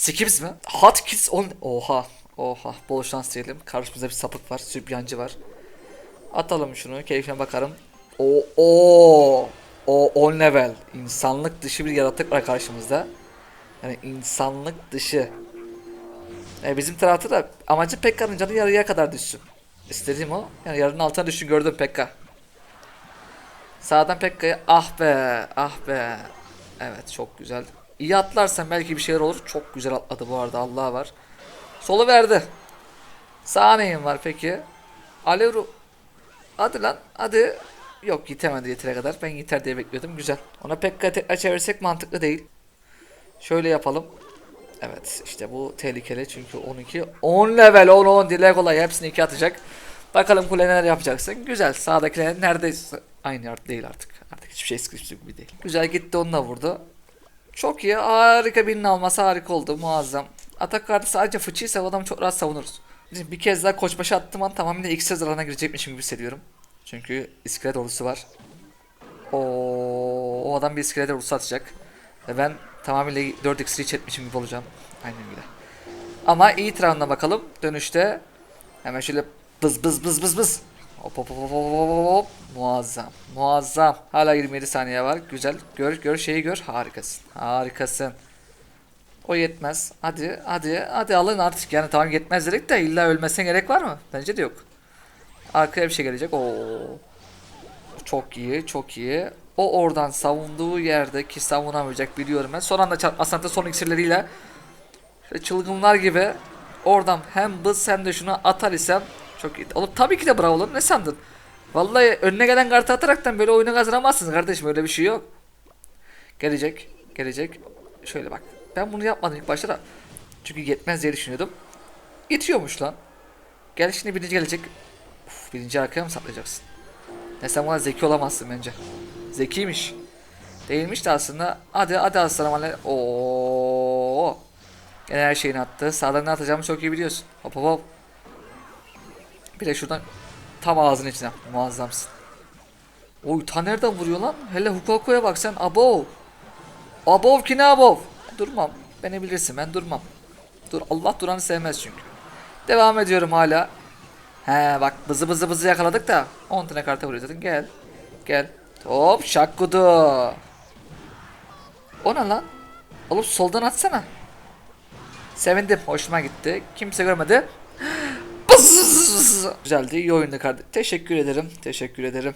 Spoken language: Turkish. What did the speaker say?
Skips mi? Hot Kids on... Oha. Oha. Bol şans diyelim. Karşımızda bir sapık var. Sübyancı var. Atalım şunu. Keyfine bakarım. O o o 10 level. İnsanlık dışı bir yaratık var karşımızda. Yani insanlık dışı. E bizim tarafta da amacı Pekka'nın canı yarıya kadar düşsün. İstediğim o. Yani yarının altına düşsün gördüm Pekka. Sağdan Pekka'ya ah be ah be. Evet çok güzel. İyi atlarsan belki bir şeyler olur. Çok güzel atladı bu arada Allah var. Solu verdi. Sağ neyim var peki? Alevru. Hadi lan hadi. Yok yitemedi yetire kadar. Ben yeter diye bekliyordum. Güzel. Ona Pekka tekrar çevirsek mantıklı değil. Şöyle yapalım. Evet işte bu tehlikeli çünkü 12 10 level 10 10 dile kolay hepsini 2 atacak. Bakalım kule neler yapacaksın. Güzel sağdakiler neredeyse aynı yerde değil artık. Artık hiçbir şey sıkıştı gibi değil. Güzel gitti onunla vurdu. Çok iyi harika birinin alması harika oldu muazzam. Atak kartı sadece fıçıysa adamı çok rahat savunuruz. Bir kez daha koçbaşı attığım an tamamıyla ilk söz alana girecekmişim gibi hissediyorum. Çünkü iskelet ordusu var. O, o adam bir iskelet ordusu atacak. Ve ben tamamıyla 4 x'li çekmişim gibi olacağım. Aynen öyle. Ama iyi round'a bakalım. Dönüşte hemen şöyle bız bız bız bız bız. Hop hop hop hop hop hop. Muazzam. Muazzam. Hala 27 saniye var. Güzel. Gör gör şeyi gör. Harikasın. Harikasın. O yetmez. Hadi hadi hadi alın artık. Yani tamam yetmez dedik de illa ölmesine gerek var mı? Bence de yok. Arkaya bir şey gelecek. Oo. Çok iyi, çok iyi. O oradan savunduğu yerde ki savunamayacak biliyorum ben. Son anda çarpmasanta son iksirleriyle çılgınlar gibi oradan hem bız hem de şunu atar isem çok iyi. Oğlum tabii ki de bravo oğlum. Ne sandın? Vallahi önüne gelen kartı ataraktan böyle oyunu kazanamazsınız kardeşim. Öyle bir şey yok. Gelecek. Gelecek. Şöyle bak. Ben bunu yapmadım ilk başta da. Çünkü yetmez diye düşünüyordum. Yetiyormuş lan. Gel şimdi birinci gelecek. Uf, birinci arkaya mı saklayacaksın? Ne sen bana zeki olamazsın bence. Zekiymiş. Değilmiş de aslında. Hadi hadi aslanım hadi. Oo. Gene her şeyini attı. Sağdan ne atacağımı çok iyi biliyorsun. Hop hop hop. Bir de şuradan tam ağzın içine. Muazzamsın. Oy ta nereden vuruyor lan? Hele Hukako'ya bak sen. Abov. Abov ki ne abov? Durmam. Beni bilirsin ben durmam. Dur Allah duranı sevmez çünkü. Devam ediyorum hala. He bak bızı bızı bızı yakaladık da 10 tane karta vuruyor zaten gel. Gel. Hop şakkudu. O ne lan? Oğlum soldan atsana. Sevindim. Hoşuma gitti. Kimse görmedi. Güzeldi. iyi oyundu kardeşim. Teşekkür ederim. Teşekkür ederim.